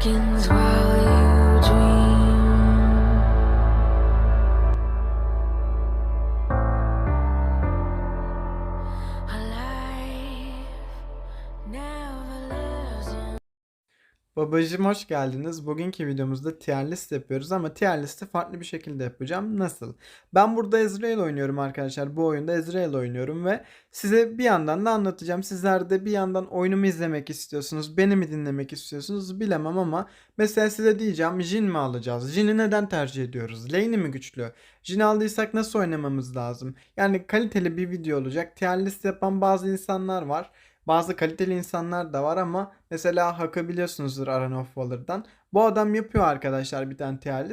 beckons. Babacım hoş geldiniz. Bugünkü videomuzda tier list yapıyoruz ama tier listi farklı bir şekilde yapacağım. Nasıl? Ben burada Ezreal oynuyorum arkadaşlar. Bu oyunda Ezreal oynuyorum ve size bir yandan da anlatacağım. Sizler de bir yandan oyunumu izlemek istiyorsunuz, beni mi dinlemek istiyorsunuz bilemem ama mesela size diyeceğim Jin mi alacağız? Jin'i neden tercih ediyoruz? Lane'i mi güçlü? Jin aldıysak nasıl oynamamız lazım? Yani kaliteli bir video olacak. Tier list yapan bazı insanlar var. Bazı kaliteli insanlar da var ama mesela Hak'ı biliyorsunuzdur Aran of. Bu adam yapıyor arkadaşlar bir tane tier.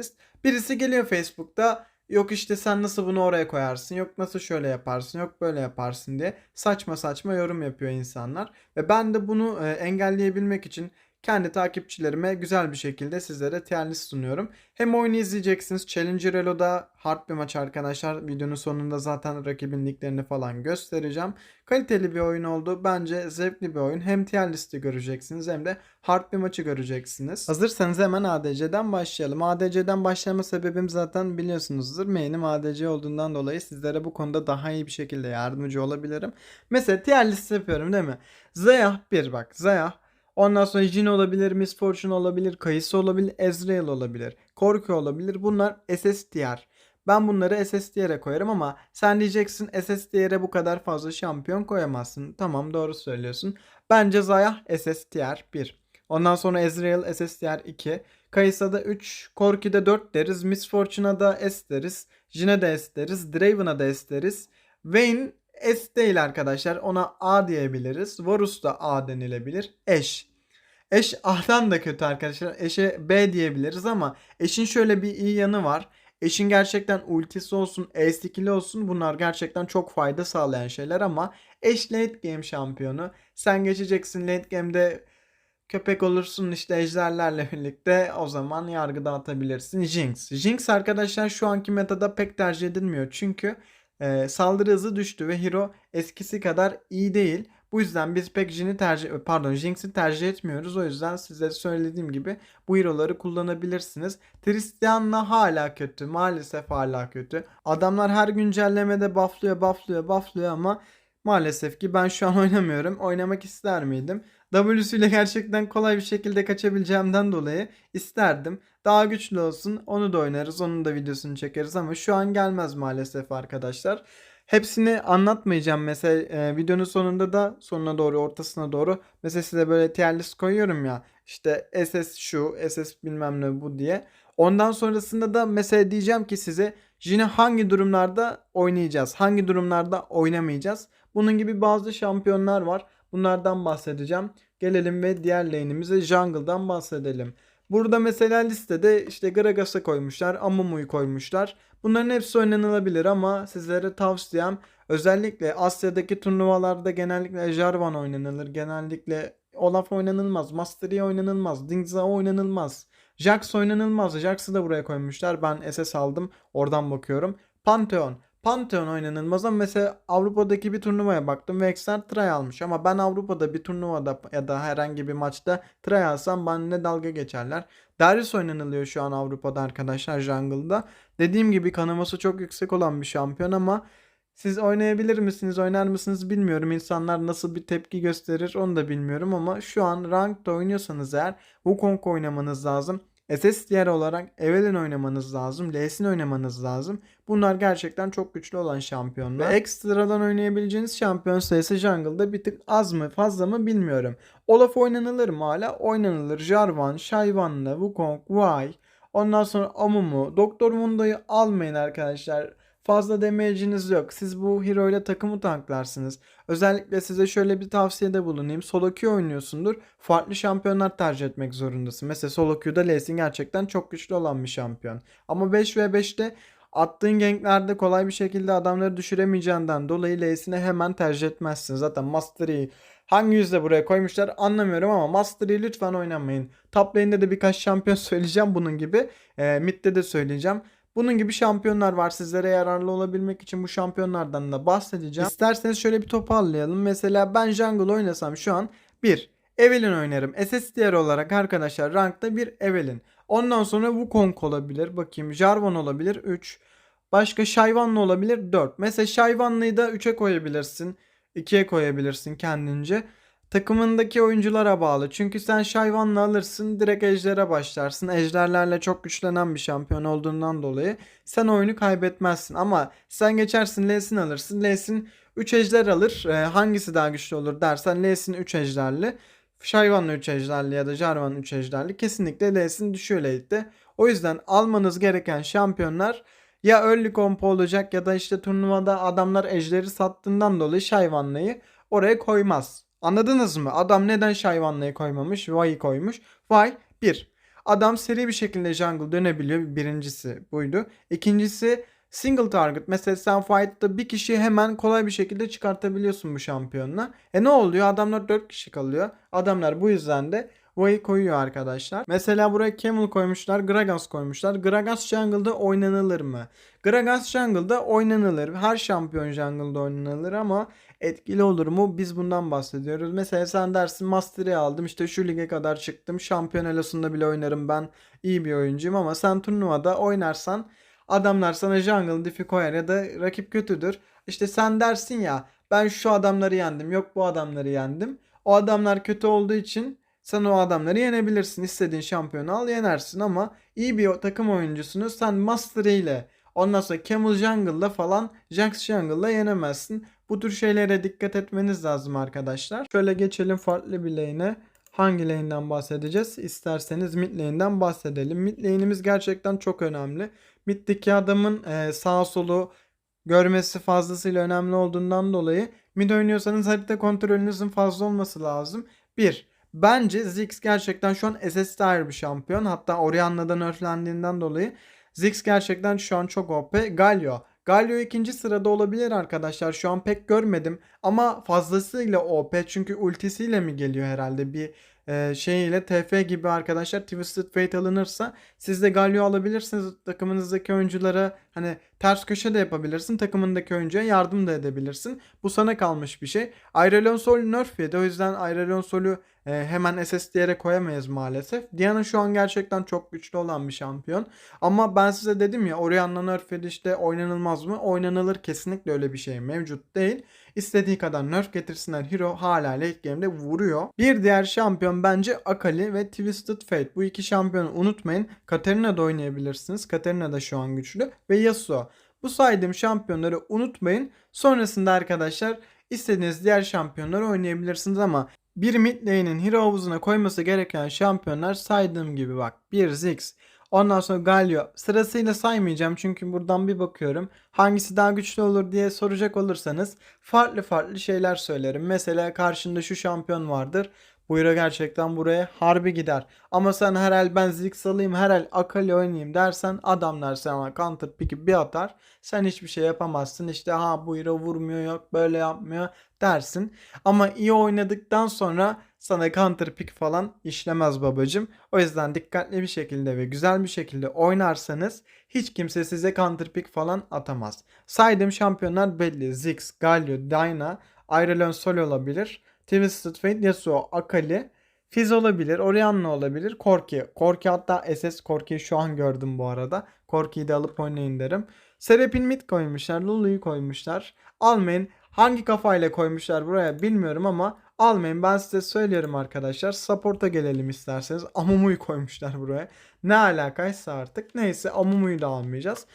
Birisi geliyor Facebook'ta yok işte sen nasıl bunu oraya koyarsın yok nasıl şöyle yaparsın yok böyle yaparsın diye saçma saçma yorum yapıyor insanlar. Ve ben de bunu e, engelleyebilmek için kendi takipçilerime güzel bir şekilde sizlere tier sunuyorum. Hem oyunu izleyeceksiniz. Challenger Elo'da hard bir maç arkadaşlar. Videonun sonunda zaten rakibin linklerini falan göstereceğim. Kaliteli bir oyun oldu. Bence zevkli bir oyun. Hem tier göreceksiniz hem de hard bir maçı göreceksiniz. Hazırsanız hemen ADC'den başlayalım. ADC'den başlama sebebim zaten biliyorsunuzdur. Main'im ADC olduğundan dolayı sizlere bu konuda daha iyi bir şekilde yardımcı olabilirim. Mesela tier yapıyorum değil mi? Zayah 1 bak. Zayah Ondan sonra Jin olabilir, Miss Fortune olabilir, Kayısı olabilir, Ezreal olabilir, Korku olabilir. Bunlar SS tier. Ben bunları SS koyarım ama sen diyeceksin SS bu kadar fazla şampiyon koyamazsın. Tamam doğru söylüyorsun. Bence Zayah SS tier 1. Ondan sonra Ezreal SS tier 2. Kayısa'da 3, Korki'de 4 deriz. Miss Fortune'a da S deriz. Jin'e de S deriz. Draven'a da S deriz. Vayne S değil arkadaşlar. Ona A diyebiliriz. Varus da A denilebilir. Eş. Eş A'dan da kötü arkadaşlar. Eşe B diyebiliriz ama eşin şöyle bir iyi yanı var. Eşin gerçekten ultisi olsun, e skill'i olsun bunlar gerçekten çok fayda sağlayan şeyler ama eş late game şampiyonu. Sen geçeceksin late game'de köpek olursun işte ejderlerle birlikte o zaman yargı dağıtabilirsin. Jinx. Jinx arkadaşlar şu anki metada pek tercih edilmiyor çünkü e, saldırı hızı düştü ve hero eskisi kadar iyi değil. Bu yüzden biz pek Jin'i tercih pardon Jinx'i tercih etmiyoruz. O yüzden size söylediğim gibi bu hero'ları kullanabilirsiniz. Tristan'la hala kötü. Maalesef hala kötü. Adamlar her güncellemede bufflıyor, bufflıyor, bufflıyor ama maalesef ki ben şu an oynamıyorum. Oynamak ister miydim? W'süyle gerçekten kolay bir şekilde kaçabileceğimden dolayı isterdim. Daha güçlü olsun. Onu da oynarız. Onun da videosunu çekeriz ama şu an gelmez maalesef arkadaşlar. Hepsini anlatmayacağım. Mesela e, videonun sonunda da sonuna doğru ortasına doğru mesela size böyle tier list koyuyorum ya. İşte SS şu, SS bilmem ne bu diye. Ondan sonrasında da mesela diyeceğim ki size Jin'i hangi durumlarda oynayacağız? Hangi durumlarda oynamayacağız? Bunun gibi bazı şampiyonlar var. Bunlardan bahsedeceğim. Gelelim ve diğer lane'imize jungle'dan bahsedelim. Burada mesela listede işte Gragas'ı koymuşlar, Amumu'yu koymuşlar. Bunların hepsi oynanılabilir ama sizlere tavsiyem özellikle Asya'daki turnuvalarda genellikle Jarvan oynanılır. Genellikle Olaf oynanılmaz, Master Yi oynanılmaz, Dingza oynanılmaz. Jax oynanılmaz. Jax'ı da buraya koymuşlar. Ben SS aldım. Oradan bakıyorum. Pantheon. Pantheon oynanılmaz ama mesela Avrupa'daki bir turnuvaya baktım ve Exer try almış ama ben Avrupa'da bir turnuvada ya da herhangi bir maçta try alsam benimle dalga geçerler. Darius oynanılıyor şu an Avrupa'da arkadaşlar jungle'da. Dediğim gibi kanaması çok yüksek olan bir şampiyon ama siz oynayabilir misiniz, oynar mısınız bilmiyorum. İnsanlar nasıl bir tepki gösterir onu da bilmiyorum ama şu an ranked oynuyorsanız eğer Wukong oynamanız lazım. SS diğer olarak Evelyn oynamanız lazım. Lee'sin oynamanız lazım. Bunlar gerçekten çok güçlü olan şampiyonlar. Ve ekstradan oynayabileceğiniz şampiyon sayısı jungle'da bir tık az mı fazla mı bilmiyorum. Olaf oynanılır mı hala? Oynanılır. Jarvan, Shyvana, Wukong, Vay. Ondan sonra Amumu. Doktor Mundo'yu almayın arkadaşlar. Fazla damage'iniz yok. Siz bu hero ile takımı tanklarsınız. Özellikle size şöyle bir tavsiyede bulunayım. Solo queue oynuyorsundur. Farklı şampiyonlar tercih etmek zorundasın. Mesela solo queue'da Lee gerçekten çok güçlü olan bir şampiyon. Ama 5v5'te attığın ganklerde kolay bir şekilde adamları düşüremeyeceğinden dolayı Lee Sin'i hemen tercih etmezsin. Zaten Master Yi hangi yüzde buraya koymuşlar anlamıyorum ama Master Yi lütfen oynamayın. Top lane'de de birkaç şampiyon söyleyeceğim bunun gibi. E, mid'de de söyleyeceğim. Bunun gibi şampiyonlar var. Sizlere yararlı olabilmek için bu şampiyonlardan da bahsedeceğim. İsterseniz şöyle bir toparlayalım. Mesela ben jungle oynasam şu an 1. Evelyn oynarım. SS diğer olarak arkadaşlar rankta bir Evelyn. Ondan sonra Wukong olabilir. Bakayım Jarvan olabilir 3. Başka Shyvan'la olabilir 4. Mesela Shyvan'lıyı da 3'e koyabilirsin. 2'ye koyabilirsin kendince. Takımındaki oyunculara bağlı. Çünkü sen Shyvan'la alırsın direkt Ejder'e başlarsın. Ejderlerle çok güçlenen bir şampiyon olduğundan dolayı sen oyunu kaybetmezsin. Ama sen geçersin Lee'sin alırsın. Lee'sin 3 ejder alır. Ee, hangisi daha güçlü olur dersen Lee'sin 3 ejderli. Shyvan'la 3 ejderli ya da Jarvan 3 ejderli. Kesinlikle Lee'sin düşüyor late'de. O yüzden almanız gereken şampiyonlar ya early comp olacak ya da işte turnuvada adamlar ejderi sattığından dolayı Shyvan'layı oraya koymaz. Anladınız mı? Adam neden Shyvan'layı koymamış? Vay'ı koymuş. Vay 1. Adam seri bir şekilde jungle dönebiliyor. Birincisi buydu. İkincisi single target. Mesela sen fight'ta bir kişiyi hemen kolay bir şekilde çıkartabiliyorsun bu şampiyonla. E ne oluyor? Adamlar 4 kişi kalıyor. Adamlar bu yüzden de Vay'ı koyuyor arkadaşlar. Mesela buraya Camel koymuşlar. Gragas koymuşlar. Gragas jungle'da oynanılır mı? Gragas jungle'da oynanılır. Her şampiyon jungle'da oynanılır ama etkili olur mu? Biz bundan bahsediyoruz. Mesela sen dersin Master'ı aldım işte şu lige kadar çıktım. Şampiyon elosunda bile oynarım ben. iyi bir oyuncuyum ama sen turnuvada oynarsan adamlar sana jungle diff'i koyar ya da rakip kötüdür. İşte sen dersin ya ben şu adamları yendim yok bu adamları yendim. O adamlar kötü olduğu için sen o adamları yenebilirsin. İstediğin şampiyonu al yenersin ama iyi bir takım oyuncusunu sen Master ile ondan sonra Camel Jungle'la falan Jax Jungle'la yenemezsin. Bu tür şeylere dikkat etmeniz lazım arkadaşlar. Şöyle geçelim farklı bir lane'e. Hangi lane'den bahsedeceğiz? İsterseniz mid lane'den bahsedelim. Mid lane'imiz gerçekten çok önemli. Mid'deki adamın e, sağ solu görmesi fazlasıyla önemli olduğundan dolayı mid oynuyorsanız harita kontrolünüzün fazla olması lazım. 1. Bence Ziggs gerçekten şu an SS'de bir şampiyon. Hatta Orianna'dan nerflendiğinden dolayı Ziggs gerçekten şu an çok OP. Galio. Galio ikinci sırada olabilir arkadaşlar. Şu an pek görmedim. Ama fazlasıyla OP. Çünkü ultisiyle mi geliyor herhalde bir e, şeyiyle TF gibi arkadaşlar Twisted Fate alınırsa siz de Galio alabilirsiniz. Takımınızdaki oyunculara hani ters köşe de yapabilirsin. Takımındaki oyuncuya yardım da edebilirsin. Bu sana kalmış bir şey. Ireland Sol nerf yedi. O yüzden Ireland Sol'u e, hemen SS diyerek koyamayız maalesef. Diana şu an gerçekten çok güçlü olan bir şampiyon. Ama ben size dedim ya Orianna nerf işte oynanılmaz mı? Oynanılır kesinlikle öyle bir şey mevcut değil. İstediği kadar nerf getirsinler. Hero hala late game'de vuruyor. Bir diğer şampiyon bence Akali ve Twisted Fate. Bu iki şampiyonu unutmayın. Katarina da oynayabilirsiniz. Katarina da şu an güçlü. Ve Yasuo. Bu saydığım şampiyonları unutmayın. Sonrasında arkadaşlar istediğiniz diğer şampiyonları oynayabilirsiniz ama bir mid hero havuzuna koyması gereken şampiyonlar saydığım gibi bak. Bir Ziggs, Ondan sonra Galio. Sırasıyla saymayacağım çünkü buradan bir bakıyorum. Hangisi daha güçlü olur diye soracak olursanız farklı farklı şeyler söylerim. Mesela karşında şu şampiyon vardır. Bu hero gerçekten buraya harbi gider. Ama sen herhal ben Ziggs alayım herhal Akali oynayayım dersen adamlar sana counter pick'i bir atar. Sen hiçbir şey yapamazsın. İşte ha bu hero vurmuyor yok böyle yapmıyor dersin. Ama iyi oynadıktan sonra sana counter pick falan işlemez babacım. O yüzden dikkatli bir şekilde ve güzel bir şekilde oynarsanız hiç kimse size counter pick falan atamaz. Saydığım şampiyonlar belli. Ziggs, Galio, Dyna, Ireland Sol olabilir. Twisted Fate, Yasuo, Akali, Fizz olabilir, Orianna olabilir, Corki. Corki hatta SS Corki'yi şu an gördüm bu arada. Corki'yi de alıp oynayın derim. Serap'in mid koymuşlar, Lulu'yu koymuşlar. Almayın. Hangi kafayla koymuşlar buraya bilmiyorum ama almayın. Ben size söylüyorum arkadaşlar. Support'a gelelim isterseniz. Amumu'yu koymuşlar buraya. Ne alakaysa artık. Neyse Amumu'yu da almayacağız.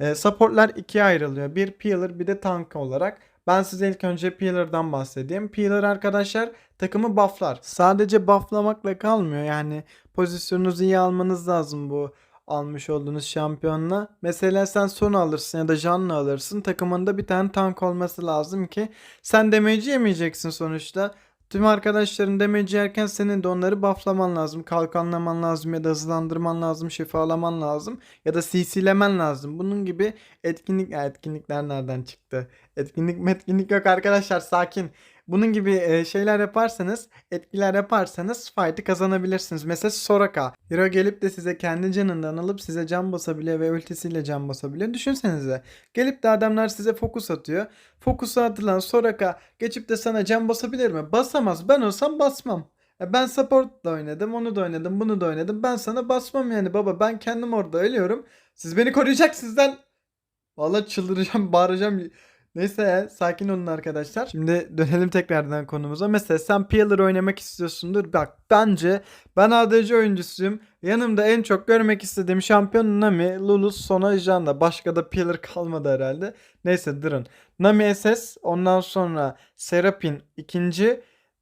E, supportlar ikiye ayrılıyor. Bir Peeler bir de tank olarak. Ben size ilk önce Peeler'dan bahsedeyim. Peeler arkadaşlar takımı bufflar. Sadece bufflamakla kalmıyor. Yani pozisyonunuzu iyi almanız lazım bu almış olduğunuz şampiyonla. Mesela sen son alırsın ya da canlı alırsın. Takımında bir tane tank olması lazım ki sen damage yemeyeceksin sonuçta. Tüm arkadaşların damage yerken senin de onları bufflaman lazım. Kalkanlaman lazım ya da hızlandırman lazım. Şifalaman lazım. Ya da CC'lemen lazım. Bunun gibi etkinlik ya etkinlikler nereden çıktı? Etkinlik metkinlik yok arkadaşlar sakin. Bunun gibi e, şeyler yaparsanız, etkiler yaparsanız fight'ı kazanabilirsiniz. Mesela Soraka. Hero gelip de size kendi canından alıp size can basabiliyor ve ultisiyle can basabiliyor. Düşünsenize. Gelip de adamlar size fokus atıyor. Fokusa atılan Soraka geçip de sana can basabilir mi? Basamaz. Ben olsam basmam. E ben support da oynadım, onu da oynadım, bunu da oynadım. Ben sana basmam yani baba. Ben kendim orada ölüyorum. Siz beni koruyacaksınız lan. Vallahi çıldıracağım, bağıracağım. Neyse sakin olun arkadaşlar. Şimdi dönelim tekrardan konumuza. Mesela sen Peeler oynamak istiyorsundur. Bak bence ben ADC oyuncusuyum. Yanımda en çok görmek istediğim şampiyon Nami, Lulu, Sona, Janna. Başka da Peeler kalmadı herhalde. Neyse durun. Nami SS, ondan sonra Serapin ikinci.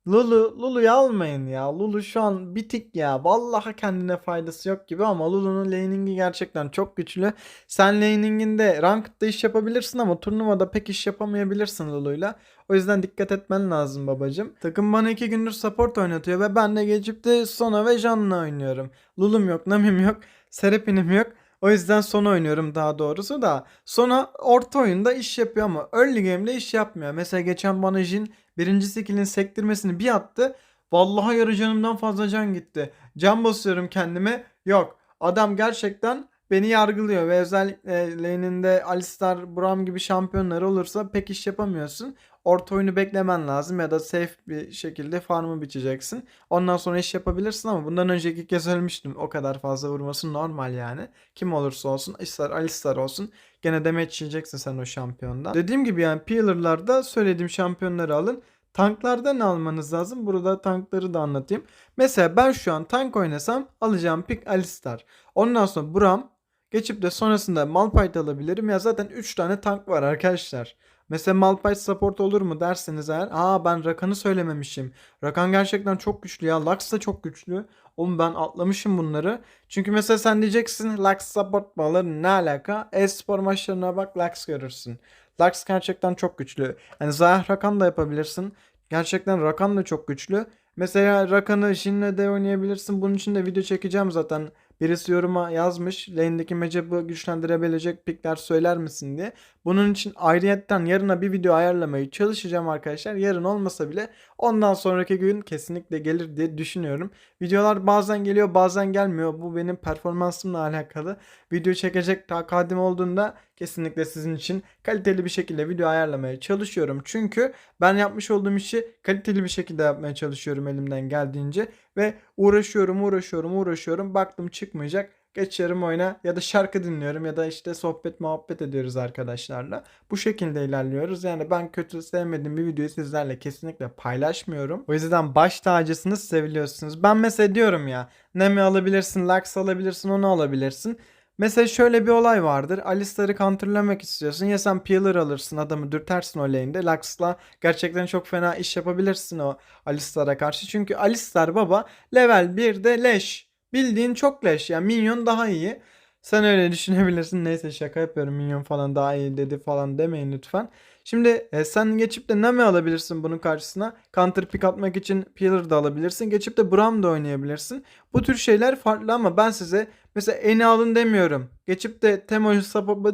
Lulu, Lulu'yu almayın ya. Lulu şu an bitik ya. Vallahi kendine faydası yok gibi ama Lulu'nun laning'i gerçekten çok güçlü. Sen laning'inde ranked'da iş yapabilirsin ama turnuvada pek iş yapamayabilirsin Lulu'yla. O yüzden dikkat etmen lazım babacım. Takım bana iki gündür support oynatıyor ve ben de geçip de Sona ve Janna oynuyorum. Lulu'm yok, Nami'm yok, Serapin'im yok. O yüzden Sona oynuyorum daha doğrusu da. Sona orta oyunda iş yapıyor ama early game'de iş yapmıyor. Mesela geçen bana Jin birinci skill'in sektirmesini bir attı. Vallahi yarı canımdan fazla can gitti. Can basıyorum kendime. Yok. Adam gerçekten beni yargılıyor ve özellikle lane'inde Alistar, Braum gibi şampiyonlar olursa pek iş yapamıyorsun. Orta oyunu beklemen lazım ya da safe bir şekilde farmı biçeceksin. Ondan sonra iş yapabilirsin ama bundan önceki kez ölmüştüm. O kadar fazla vurması normal yani. Kim olursa olsun ister Alistar olsun gene damage yiyeceksin sen o şampiyondan. Dediğim gibi yani Peeler'larda söylediğim şampiyonları alın. Tanklarda ne almanız lazım? Burada tankları da anlatayım. Mesela ben şu an tank oynasam alacağım pick Alistar. Ondan sonra Braum geçip de sonrasında Malphite alabilirim. Ya zaten 3 tane tank var arkadaşlar. Mesela Malphite support olur mu derseniz eğer. Aa ben Rakan'ı söylememişim. Rakan gerçekten çok güçlü ya. Lux da çok güçlü. Oğlum ben atlamışım bunları. Çünkü mesela sen diyeceksin Lux support mu alır? Ne alaka? E-spor maçlarına bak Lux görürsün. Lux gerçekten çok güçlü. Yani Zayah Rakan da yapabilirsin. Gerçekten Rakan da çok güçlü. Mesela Rakan'ı Jin'le de oynayabilirsin. Bunun için de video çekeceğim zaten. Birisi yoruma yazmış. Lane'deki Mecap'ı güçlendirebilecek pikler söyler misin diye. Bunun için ayrıyetten yarına bir video ayarlamayı çalışacağım arkadaşlar. Yarın olmasa bile ondan sonraki gün kesinlikle gelir diye düşünüyorum. Videolar bazen geliyor bazen gelmiyor. Bu benim performansımla alakalı. Video çekecek takadim olduğunda kesinlikle sizin için kaliteli bir şekilde video ayarlamaya çalışıyorum. Çünkü ben yapmış olduğum işi kaliteli bir şekilde yapmaya çalışıyorum elimden geldiğince. Ve uğraşıyorum uğraşıyorum uğraşıyorum. Baktım çıkmayacak. Geçiyorum oyuna ya da şarkı dinliyorum ya da işte sohbet muhabbet ediyoruz arkadaşlarla. Bu şekilde ilerliyoruz. Yani ben kötü sevmediğim bir videoyu sizlerle kesinlikle paylaşmıyorum. O yüzden baş tacısınız seviliyorsunuz. Ben mesela diyorum ya Nemi alabilirsin, Lux alabilirsin, onu alabilirsin. Mesela şöyle bir olay vardır. Alistar'ı counterlamak istiyorsun. Ya sen Peeler alırsın adamı dürtersin o lane'de. Lux'la gerçekten çok fena iş yapabilirsin o Alistar'a karşı. Çünkü Alistar baba level 1'de leş. Bildiğin çok leş. Yani minyon daha iyi. Sen öyle düşünebilirsin. Neyse şaka yapıyorum. Minyon falan daha iyi dedi falan demeyin lütfen. Şimdi e, sen geçip de Nami alabilirsin bunun karşısına. Counter pick atmak için Peeler da alabilirsin. Geçip de Braum da oynayabilirsin. Bu tür şeyler farklı ama ben size mesela Eni alın demiyorum. Geçip de Temo'yu.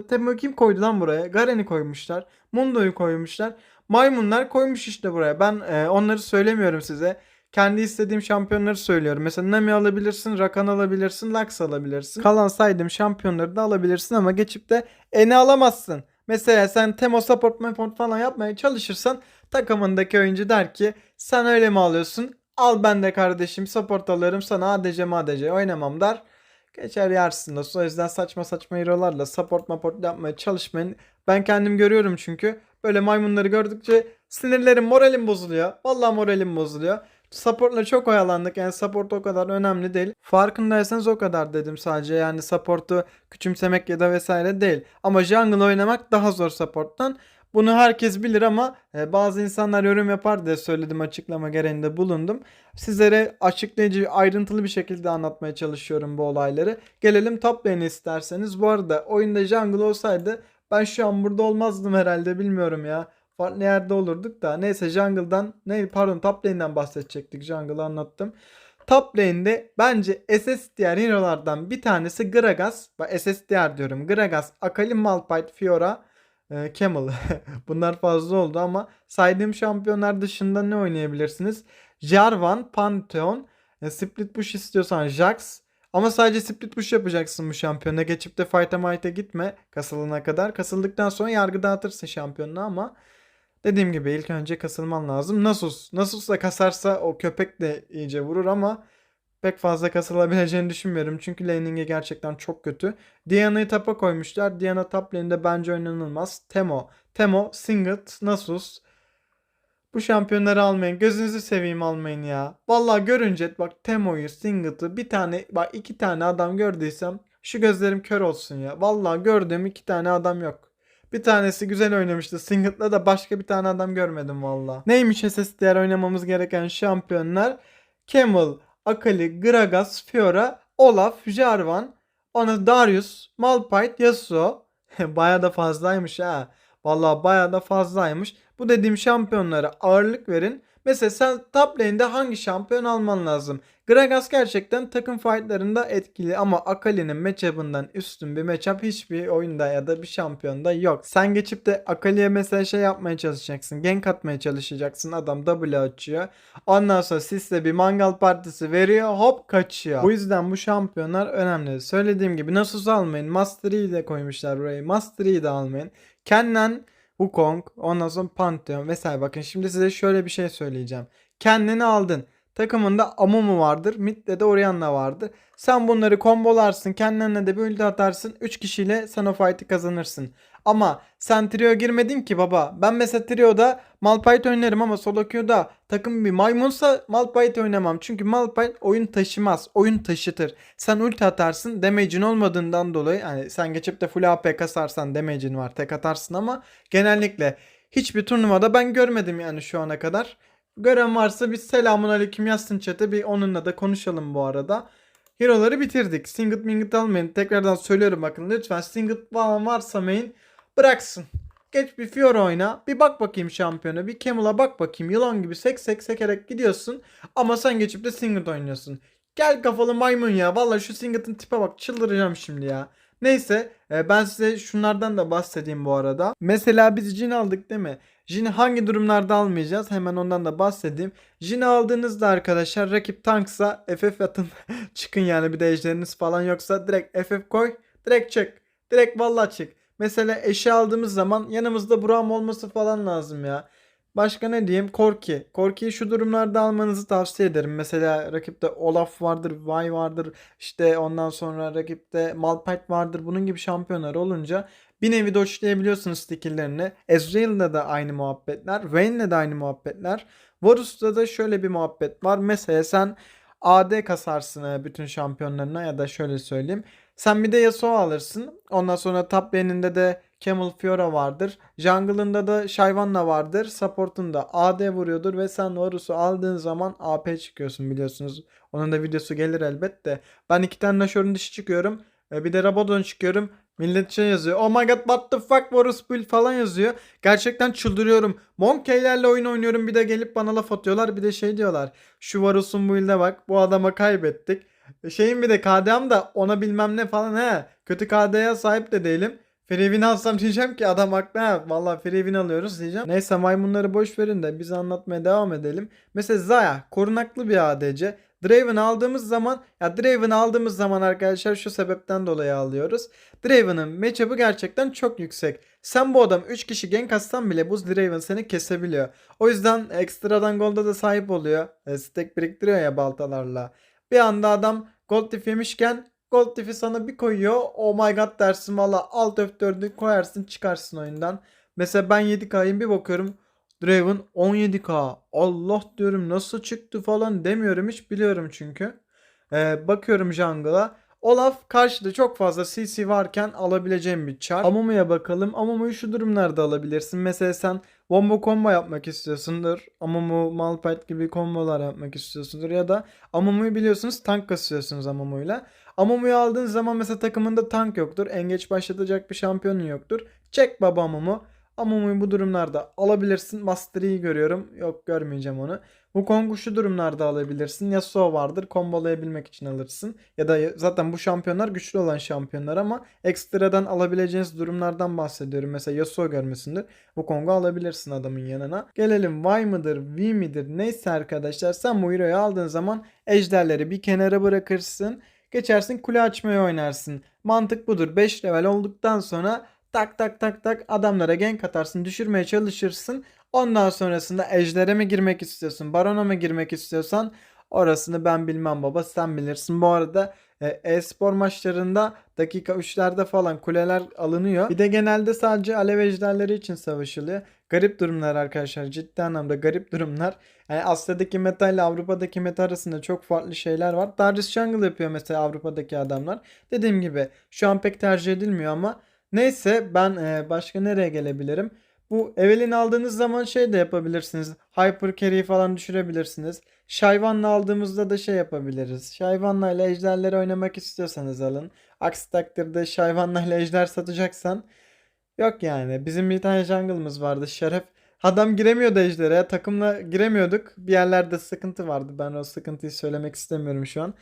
Temo kim koydu lan buraya? Garen'i koymuşlar. Mundo'yu koymuşlar. Maymunlar koymuş işte buraya. Ben e, onları söylemiyorum size. Kendi istediğim şampiyonları söylüyorum. Mesela Nami alabilirsin, Rakan alabilirsin, Lux alabilirsin. Kalan saydığım şampiyonları da alabilirsin ama geçip de Eni alamazsın. Mesela sen Temo support support falan yapmaya çalışırsan takımındaki oyuncu der ki sen öyle mi alıyorsun? Al ben de kardeşim support alırım sana ADC madc oynamam der. Geçer yersin dostum. O yüzden saçma saçma hero'larla support support yapmaya çalışmayın. Ben kendim görüyorum çünkü. Böyle maymunları gördükçe sinirlerim moralim bozuluyor. Vallahi moralim bozuluyor. Support'la çok oyalandık. Yani support o kadar önemli değil. Farkındaysanız o kadar dedim sadece. Yani support'u küçümsemek ya da vesaire değil. Ama jungle oynamak daha zor support'tan. Bunu herkes bilir ama e, bazı insanlar yorum yapar diye söyledim açıklama gereğinde bulundum. Sizlere açıklayıcı ayrıntılı bir şekilde anlatmaya çalışıyorum bu olayları. Gelelim top lane'e isterseniz. Bu arada oyunda jungle olsaydı ben şu an burada olmazdım herhalde bilmiyorum ya. Farklı yerde olurduk da. Neyse jungle'dan ne pardon top lane'den bahsedecektik. Jungle'ı anlattım. Top lane'de bence SSDR hero'lardan bir tanesi Gragas. Bak SSDR diyorum. Gragas, Akali, Malphite, Fiora, e, Camel. Bunlar fazla oldu ama saydığım şampiyonlar dışında ne oynayabilirsiniz? Jarvan, Pantheon, e, Split Push istiyorsan Jax. Ama sadece split push yapacaksın bu şampiyona. Geçip de fight'a might'a gitme kasılana kadar. Kasıldıktan sonra yargı dağıtırsın şampiyonuna ama Dediğim gibi ilk önce kasılman lazım. Nasus. Nasus da kasarsa o köpek de iyice vurur ama pek fazla kasılabileceğini düşünmüyorum. Çünkü laning'i gerçekten çok kötü. Diana'yı tapa koymuşlar. Diana top lane'de bence oynanılmaz. Temo. Temo, Singed, Nasus. Bu şampiyonları almayın. Gözünüzü seveyim almayın ya. Vallahi görünce bak Temo'yu, Singed'ı bir tane bak iki tane adam gördüysem şu gözlerim kör olsun ya. Vallahi gördüğüm iki tane adam yok. Bir tanesi güzel oynamıştı. Singled'la da başka bir tane adam görmedim valla. Neymiş SSDR oynamamız gereken şampiyonlar? Camel, Akali, Gragas, Fiora, Olaf, Jarvan, ona Darius, Malphite, Yasuo. baya da fazlaymış ha. Vallahi baya da fazlaymış. Bu dediğim şampiyonlara ağırlık verin. Mesela sen top lane'de hangi şampiyon alman lazım? Gragas gerçekten takım fightlarında etkili ama Akali'nin matchup'ından üstün bir matchup hiçbir oyunda ya da bir şampiyonda yok. Sen geçip de Akali'ye mesela şey yapmaya çalışacaksın. Gank atmaya çalışacaksın. Adam W açıyor. Ondan sonra sizde bir mangal partisi veriyor. Hop kaçıyor. Bu yüzden bu şampiyonlar önemli. Söylediğim gibi Nasus almayın. Master Yi de koymuşlar burayı. Master Yi de almayın. Kennen Wukong, ondan sonra Pantheon vesaire. Bakın şimdi size şöyle bir şey söyleyeceğim. Kendini aldın. Takımında Amumu vardır. Mid'de de Orianna vardır. Sen bunları kombolarsın. Kendine de bir ulti atarsın. 3 kişiyle sen o fight'ı kazanırsın. Ama sen trio girmedin ki baba. Ben mesela trio'da Malphite oynarım ama solo queue'da takım bir maymunsa Malphite oynamam. Çünkü Malphite oyun taşımaz. Oyun taşıtır. Sen ulti atarsın. Damage'in olmadığından dolayı hani sen geçip de full AP kasarsan damage'in var. Tek atarsın ama genellikle hiçbir turnuvada ben görmedim yani şu ana kadar. Gören varsa bir selamun aleyküm yazsın chat'e bir onunla da konuşalım bu arada. Hero'ları bitirdik. Singlet minglet almayın. Tekrardan söylüyorum bakın lütfen singlet falan varsa main bıraksın. Geç bir Fiora oyna. Bir bak bakayım şampiyona. Bir Camel'a bak bakayım. Yılan gibi sek sek sekerek gidiyorsun. Ama sen geçip de singlet oynuyorsun. Gel kafalı maymun ya. Vallahi şu singlet'ın tipe bak. Çıldıracağım şimdi ya. Neyse e, ben size şunlardan da bahsedeyim bu arada. Mesela biz Jin aldık değil mi? Jin'i hangi durumlarda almayacağız? Hemen ondan da bahsedeyim. Jin'i aldığınızda arkadaşlar rakip tanksa FF atın çıkın yani bir de ejderiniz falan yoksa direkt FF koy direkt çık. Direkt vallahi çık. Mesela eşi aldığımız zaman yanımızda Buram olması falan lazım ya. Başka ne diyeyim? Korki. Korki'yi şu durumlarda almanızı tavsiye ederim. Mesela rakipte Olaf vardır, Vi vardır. İşte ondan sonra rakipte Malphite vardır. Bunun gibi şampiyonlar olunca bir nevi doçlayabiliyorsunuz skill'lerini. Ezreal'da da aynı muhabbetler. Vayne'le de aynı muhabbetler. Varus'ta da şöyle bir muhabbet var. Mesela sen AD kasarsın e, bütün şampiyonlarına ya da şöyle söyleyeyim. Sen bir de Yasuo alırsın. Ondan sonra top de Camel Fiora vardır. Jungle'ında da Shyvana vardır. Support'unda AD vuruyordur ve sen Varus'u aldığın zaman AP çıkıyorsun biliyorsunuz. Onun da videosu gelir elbette. Ben iki tane Nashor'un dışı çıkıyorum. E, Bir de Rabadon çıkıyorum. Millet şey yazıyor. Oh my god what the fuck Varus build falan yazıyor. Gerçekten çıldırıyorum. Monkey'lerle oyun oynuyorum bir de gelip bana laf atıyorlar. Bir de şey diyorlar. Şu Varus'un build'e bak. Bu adama kaybettik. E, Şeyin bir de KD'm da ona bilmem ne falan he. Kötü KD'ye sahip de değilim. Freevin alsam diyeceğim ki adam haklı ha. Valla Freevin alıyoruz diyeceğim. Neyse maymunları boş verin de biz anlatmaya devam edelim. Mesela Zaya korunaklı bir ADC. Draven aldığımız zaman ya Draven aldığımız zaman arkadaşlar şu sebepten dolayı alıyoruz. Draven'ın matchup'ı gerçekten çok yüksek. Sen bu adam 3 kişi gank atsan bile bu Draven seni kesebiliyor. O yüzden ekstradan golda da sahip oluyor. E, stack biriktiriyor ya baltalarla. Bir anda adam gold diff yemişken gold diff'i sana bir koyuyor. Oh my god dersin valla alt F4'ü koyarsın çıkarsın oyundan. Mesela ben 7K'yım bir bakıyorum. Draven 17K. Allah diyorum nasıl çıktı falan demiyorum hiç biliyorum çünkü. Ee, bakıyorum jungle'a. Olaf karşıda çok fazla CC varken alabileceğim bir char. Amumu'ya bakalım. Amumu'yu şu durumlarda alabilirsin. Mesela sen Wombo combo yapmak istiyorsundur. Amumu, Malphite gibi kombolar yapmak istiyorsundur. Ya da Amumu'yu biliyorsunuz tank kasıyorsunuz Amumu'yla. Amumu'yu aldığın zaman mesela takımında tank yoktur. Engeç başlatacak bir şampiyonun yoktur. Çek baba Amumu. Amumu'yu bu durumlarda alabilirsin. Master Yi görüyorum. Yok görmeyeceğim onu. Wukong'u şu durumlarda alabilirsin. Yasuo vardır. Kombolayabilmek için alırsın. Ya da zaten bu şampiyonlar güçlü olan şampiyonlar ama ekstradan alabileceğiniz durumlardan bahsediyorum. Mesela Yasuo görmesindir. Wukong'u alabilirsin adamın yanına. Gelelim Y mıdır, V midir neyse arkadaşlar. Sen bu hero'yu aldığın zaman ejderleri bir kenara bırakırsın. Geçersin kule açmayı oynarsın. Mantık budur. 5 level olduktan sonra tak tak tak tak adamlara gank atarsın düşürmeye çalışırsın. Ondan sonrasında ejdere mi girmek istiyorsun, barona mı girmek istiyorsan orasını ben bilmem baba sen bilirsin. Bu arada e, e-spor maçlarında dakika 3'lerde falan kuleler alınıyor. Bir de genelde sadece alev ejderleri için savaşılıyor. Garip durumlar arkadaşlar. Ciddi anlamda garip durumlar. Yani Asya'daki meta ile Avrupa'daki meta arasında çok farklı şeyler var. Darius Jungle yapıyor mesela Avrupa'daki adamlar. Dediğim gibi şu an pek tercih edilmiyor ama neyse ben e, başka nereye gelebilirim? Bu Evelyn aldığınız zaman şey de yapabilirsiniz. Hyper carry falan düşürebilirsiniz. Shyvan'la aldığımızda da şey yapabiliriz. Shyvan'la ile ejderleri oynamak istiyorsanız alın. Aksi takdirde Shyvan'la ile ejder satacaksan yok yani. Bizim bir tane jungle'ımız vardı Şeref. Adam giremiyordu ejdere. Takımla giremiyorduk. Bir yerlerde sıkıntı vardı. Ben o sıkıntıyı söylemek istemiyorum şu an.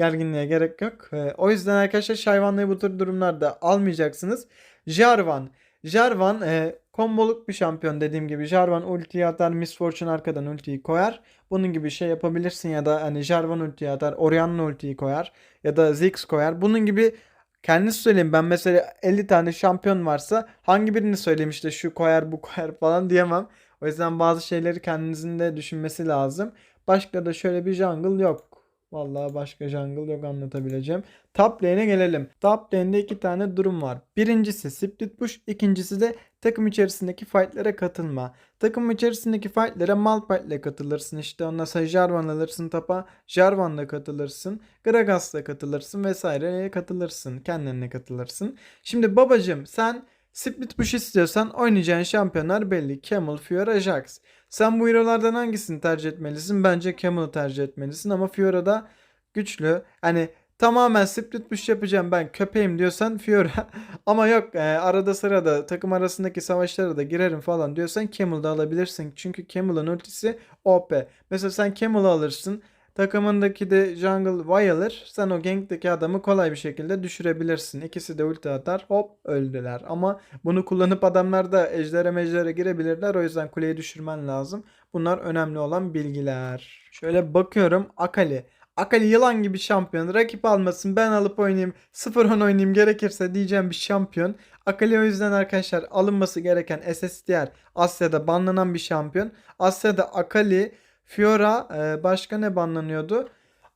Gerginliğe gerek yok. Ee, o yüzden arkadaşlar Shyvan'la bu tür durumlarda almayacaksınız. Jarvan. Jarvan e, komboluk bir şampiyon dediğim gibi. Jarvan ultiyi atar, Miss Fortune arkadan ultiyi koyar. Bunun gibi şey yapabilirsin ya da hani Jarvan ultiyi atar, Orianna ultiyi koyar ya da Ziggs koyar. Bunun gibi kendisi söyleyeyim ben mesela 50 tane şampiyon varsa hangi birini söyleyeyim işte şu koyar bu koyar falan diyemem. O yüzden bazı şeyleri kendinizin de düşünmesi lazım. Başka da şöyle bir jungle yok. Vallahi başka jungle yok anlatabileceğim. Top lane'e gelelim. Top lane'de iki tane durum var. Birincisi split push, ikincisi de takım içerisindeki fight'lere katılma. Takım içerisindeki fight'lere Malphite ile katılırsın. İşte ondan sonra Jarvan alırsın tapa. Jarvan'la katılırsın. Gragas'la katılırsın vesaireye katılırsın. Kendine katılırsın. Şimdi babacım sen split push istiyorsan oynayacağın şampiyonlar belli. Camel, Fiora, Jax. Sen bu hero'lardan hangisini tercih etmelisin? Bence Camel'ı tercih etmelisin ama Fiora da güçlü. Hani tamamen split push yapacağım ben köpeğim diyorsan Fiora. ama yok e, arada sırada takım arasındaki savaşlara da girerim falan diyorsan Camel'da alabilirsin. Çünkü Camel'ın ultisi OP. Mesela sen Camel'ı alırsın. Takımındaki de Jungle alır. Sen o gankteki adamı kolay bir şekilde düşürebilirsin. İkisi de ulti atar. Hop öldüler. Ama bunu kullanıp adamlar da ejdere meclere girebilirler. O yüzden kuleyi düşürmen lazım. Bunlar önemli olan bilgiler. Şöyle bakıyorum. Akali. Akali yılan gibi şampiyon. Rakip almasın ben alıp oynayayım. 0-10 oynayayım gerekirse diyeceğim bir şampiyon. Akali o yüzden arkadaşlar alınması gereken SSDR Asya'da banlanan bir şampiyon. Asya'da Akali, Fiora e, başka ne banlanıyordu?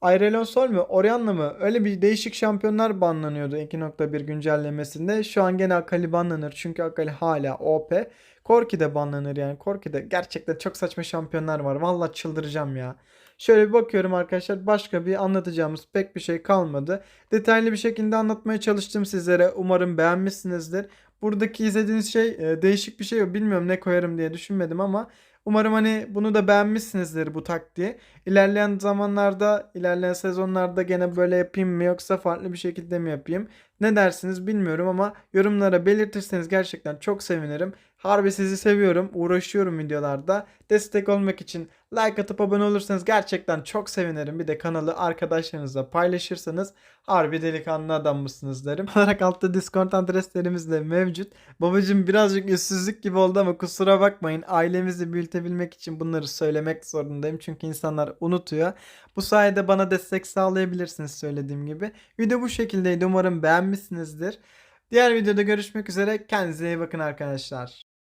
Ireland Sol mu? Orianna mı? Öyle bir değişik şampiyonlar banlanıyordu 2.1 güncellemesinde. Şu an gene Akali banlanır çünkü Akali hala OP. Corki de banlanır yani. Corki de gerçekten çok saçma şampiyonlar var. Vallahi çıldıracağım ya. Şöyle bir bakıyorum arkadaşlar başka bir anlatacağımız pek bir şey kalmadı. Detaylı bir şekilde anlatmaya çalıştım sizlere. Umarım beğenmişsinizdir. Buradaki izlediğiniz şey e, değişik bir şey. Bilmiyorum ne koyarım diye düşünmedim ama umarım hani bunu da beğenmişsinizdir bu taktiği. İlerleyen zamanlarda, ilerleyen sezonlarda gene böyle yapayım mı yoksa farklı bir şekilde mi yapayım? Ne dersiniz bilmiyorum ama yorumlara belirtirseniz gerçekten çok sevinirim. Harbi sizi seviyorum. Uğraşıyorum videolarda. Destek olmak için like atıp abone olursanız gerçekten çok sevinirim. Bir de kanalı arkadaşlarınızla paylaşırsanız harbi delikanlı adam mısınız derim. Olarak altta Discord adreslerimiz de mevcut. Babacım birazcık üstsüzlük gibi oldu ama kusura bakmayın. Ailemizi büyütebilmek için bunları söylemek zorundayım. Çünkü insanlar unutuyor. Bu sayede bana destek sağlayabilirsiniz söylediğim gibi. Video bu şekildeydi. Umarım beğenmişsinizdir. Diğer videoda görüşmek üzere. Kendinize iyi bakın arkadaşlar.